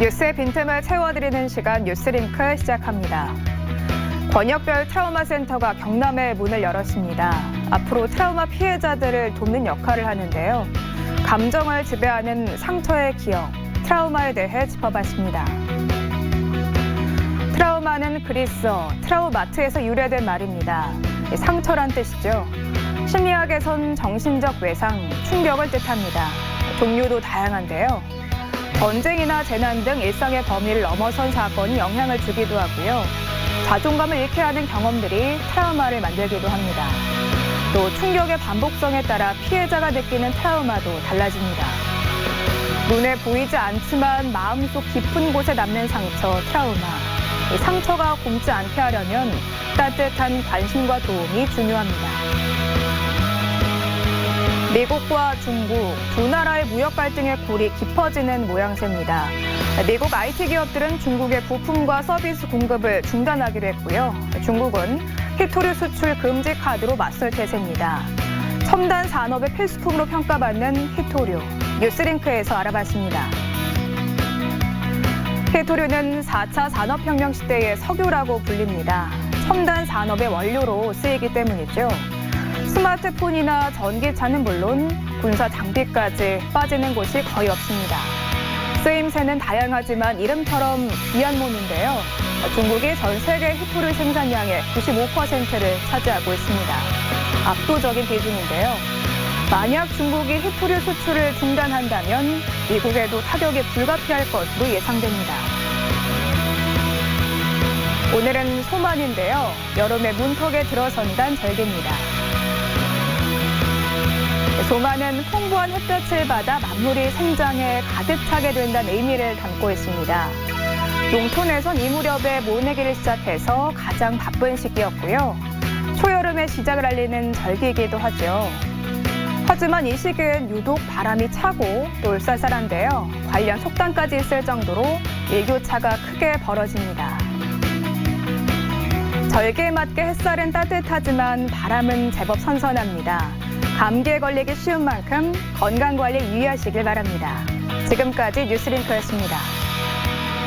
뉴스의 빈틈을 채워드리는 시간 뉴스링크 시작합니다. 권역별 트라우마 센터가 경남에 문을 열었습니다. 앞으로 트라우마 피해자들을 돕는 역할을 하는데요. 감정을 지배하는 상처의 기억, 트라우마에 대해 짚어봤습니다. 트라우마는 그리스어 트라우마트에서 유래된 말입니다. 상처란 뜻이죠. 심리학에선 정신적 외상, 충격을 뜻합니다. 종류도 다양한데요. 전쟁이나 재난 등 일상의 범위를 넘어선 사건이 영향을 주기도 하고요. 자존감을 잃게 하는 경험들이 트라우마를 만들기도 합니다. 또 충격의 반복성에 따라 피해자가 느끼는 트라우마도 달라집니다. 눈에 보이지 않지만 마음속 깊은 곳에 남는 상처, 트라우마. 이 상처가 굼지 않게 하려면 따뜻한 관심과 도움이 중요합니다. 미국과 중국 두 나라의 무역 갈등의 골이 깊어지는 모양새입니다. 미국 IT 기업들은 중국의 부품과 서비스 공급을 중단하기로 했고요. 중국은 히토류 수출 금지 카드로 맞설 태세입니다. 첨단 산업의 필수품으로 평가받는 히토류 뉴스링크에서 알아봤습니다. 히토류는 4차 산업혁명 시대의 석유라고 불립니다. 첨단 산업의 원료로 쓰이기 때문이죠. 스마트폰이나 전기차는 물론 군사 장비까지 빠지는 곳이 거의 없습니다. 쓰임새는 다양하지만 이름처럼 귀한 몸인데요. 중국이 전 세계 히토류 생산량의 95%를 차지하고 있습니다. 압도적인 비중인데요. 만약 중국이 히토류 수출을 중단한다면 미국에도 타격이 불가피할 것으로 예상됩니다. 오늘은 소만인데요. 여름의 문턱에 들어선다는 절기입니다. 소만은 풍부한 햇볕을 받아 만물이 생장에 가득 차게 된다는 의미를 담고 있습니다. 농촌에선 이 무렵에 모내기를 시작해서 가장 바쁜 시기였고요. 초여름의 시작을 알리는 절기이기도 하죠. 하지만 이 시기엔 유독 바람이 차고 또 쌀쌀한데요. 관련 속담까지 있을 정도로 일교차가 크게 벌어집니다. 절기에 맞게 햇살은 따뜻하지만 바람은 제법 선선합니다. 감기에 걸리기 쉬운 만큼 건강 관리 유의하시길 바랍니다. 지금까지 뉴스링크였습니다.